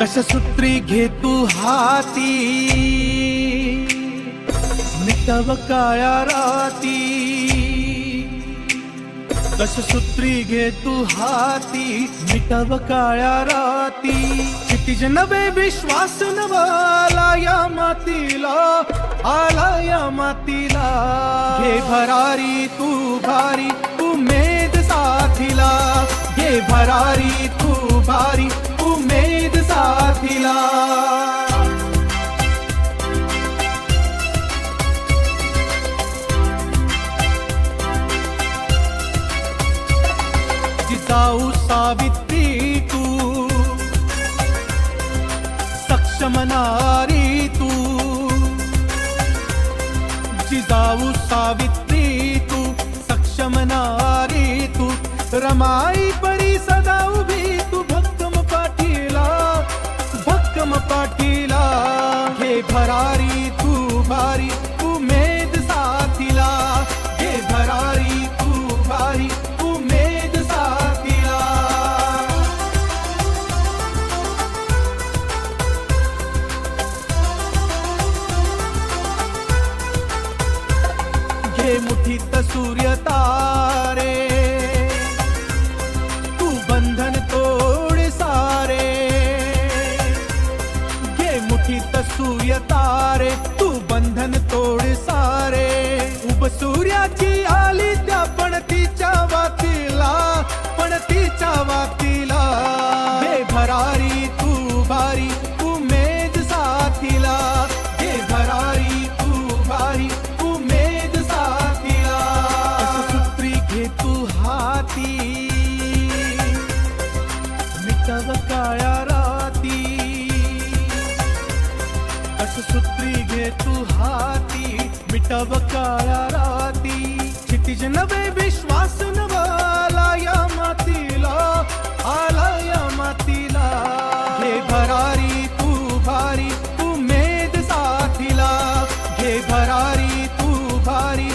दशसूत्री घे हाती? मिटव काळ्या राती. दशसूत्री घे हाती? मिटव काळ्या राती. क्षितिज नवे विश्वास नवाला या मातीला आला या मातीला. घे भरारी तू भारी तू मेद साथीला. घे भरारी तू भारी जिजाऊ सावित्री तू। सक्षम नारी तू। जिजाऊ सावित्री तू, सक्षम नारी तू। रमाई परी सदा सूर्य तारे, तू बंधन तोड सारे। घे मुठीत सूर्य तारे, तू बंधन तोड सारे। उब सूर्याची आली त्या पणतीच्या वातीला पणतीच्या वातीला। घे भरारी तू भारी पाती घे तू हाती मिटव काळ्या राती। क्षितिज नवे विश्वास नवा तू भारी तू मेद साथीला भारी